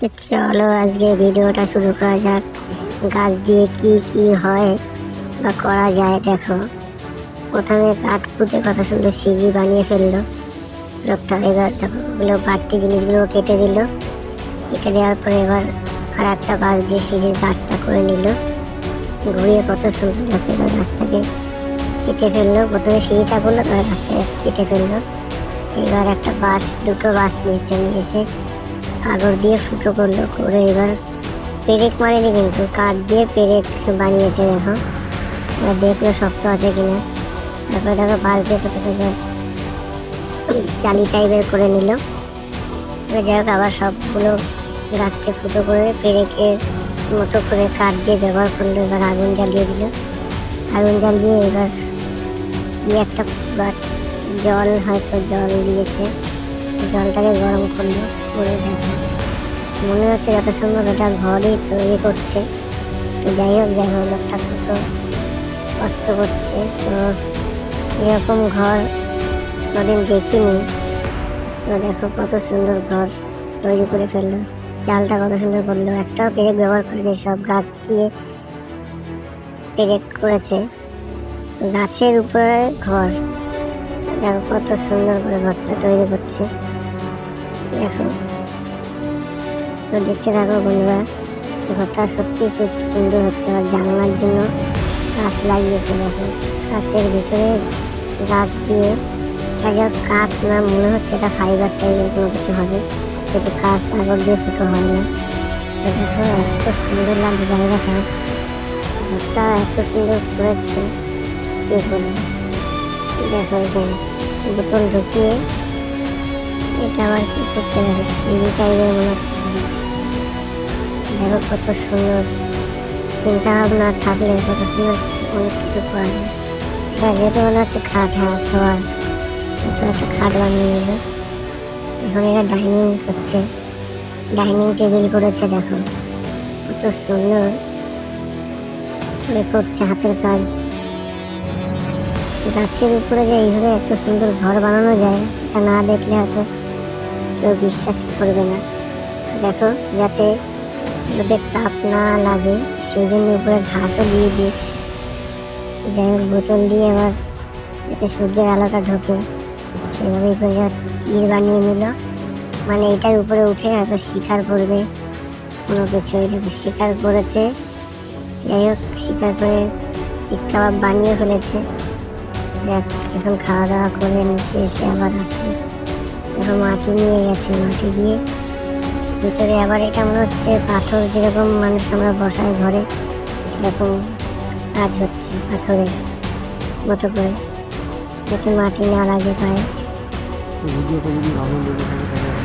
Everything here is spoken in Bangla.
তো চলো আজকে ভিডিওটা শুরু করা যাক। গাছ দিয়ে কি কি হয় বা করা যায় দেখো। প্রথমে কাঠ পুঁতে কত সুন্দর সিঁড়ি বানিয়ে ফেলল। লোকটা এবার ওগুলো বাড়তি জিনিসগুলো কেটে দিল। কেটে দেওয়ার পরে এবার আর একটা বাঁশ দিয়ে সিঁড়ির গাছটা করে নিল। ঘুরিয়ে কত সুন্দর দেখো এবার গাছটাকে কেটে ফেলল। প্রথমে সিঁড়িটা করল, তারপরে গাছটাকে কেটে ফেলল। এবার একটা বাঁশ, দুটো বাঁশ নিয়েছে নিয়ে এসে আগর দিয়ে ফুটো করল করে এবার পেরেক মারেনি কিন্তু, কাঠ দিয়ে পেরেক বানিয়েছে দেখো। এবার দেখল শক্ত আছে কিনা। তারপরে দেখো বালতি কত সুন্দর চালি টাইপের করে নিল। এবার যাই হোক, আবার সবগুলো গাছকে ফুটো করে পেরেকের মতো করে কাঠ দিয়ে ব্যবহার করল, এবার আগুন জ্বালিয়ে দিল। আগুন জ্বালিয়ে এবার কি একটা জল, হয়তো জল দিয়েছে। জলটাকে গরম করল, করে দেখো। মনে হচ্ছে যত সম্ভব এটা ঘরই তৈরি করছে। তো যাই হোক, দেখো, লোকটা কত কষ্ট করছে। তো এরকম ঘর কোনোদিন দেখিনি। তো দেখো, কত সুন্দর ঘর তৈরি করে ফেলল। চালটা কত সুন্দর করল। একটাও পেরেক ব্যবহার করেনি, সব গাছ দিয়ে পেরেক করেছে। গাছের উপরে ঘর। দেখো, কত সুন্দর করে ঘরটা তৈরি করছে। দেখো তো দেখতে থাকো বন্ধুরা, ঘরটা সত্যি খুব সুন্দর হচ্ছে আর জানলার জন্য গাছ লাগিয়েছে দেখো। গাছের ভিতরে গাছ দিয়ে এটা কাজ না, মনে হচ্ছে এটা ফাইবার টাইপের কোনো কিছু হবে। কিন্তু কাজ আগর দিয়ে ফুটো হয় না তো দেখো, এত সুন্দর লাগছে জায়গাটা। ঘরটা এত সুন্দর করেছে। কি বলব? দেখো এখানে বোতল ঢুকিয়ে এটা আবার কি করছে দেখো? সিঁড়ি টাইপের মনে হচ্ছে। দেখো কত সুন্দর। চিন্তা ভাবনা থাকলে কত সুন্দর অনেক কিছু করা যায়। এটা যেহেতু মনে হচ্ছে খাট হ্যাঁ শোয়ার একটা খাট বানিয়ে নিল এখন এটা ডাইনিং করছে। ডাইনিং টেবিল করেছে, দেখো। কত সুন্দর। করে করছে হাতের কাজ। গাছের উপরে যে এইভাবে এত সুন্দর ঘর বানানো যায়, সেটা না দেখলে হয়তো কেউ বিশ্বাস করবে না। দেখো, যাতে ওদের তাপ না লাগে, সেই জন্য উপরে ঘাসও দিয়ে দিয়েছে। যাই হোক, বোতল দিয়ে এবার যাতে সূর্যের আলোটা ঢোকে, সেভাবেই করে যা তীর বানিয়ে নিল। মানে এটার উপরে উঠে হয়তো শিকার করবে, কোনো কিছু। দেখো শিকার করেছে। যাই হোক, শিকার করে শিক কাবাব বানিয়ে ফেলেছে। যাক, এখন খাওয়া দাওয়া করে নিচে এসে আবার রাত্রে এখন মাটি নিয়ে গেছে, মাটি দিয়ে। ভিতরে আবার এটা মনে হচ্ছে পাথর যেরকম মানুষ আমরা বসায় ঘরে, সেরকম কাজ হচ্ছে পাথরের মতো করে। যাতে মাটি না লাগে পায়ে। ভিডিওটা যদি ভালো লেগে থাকে তাহলে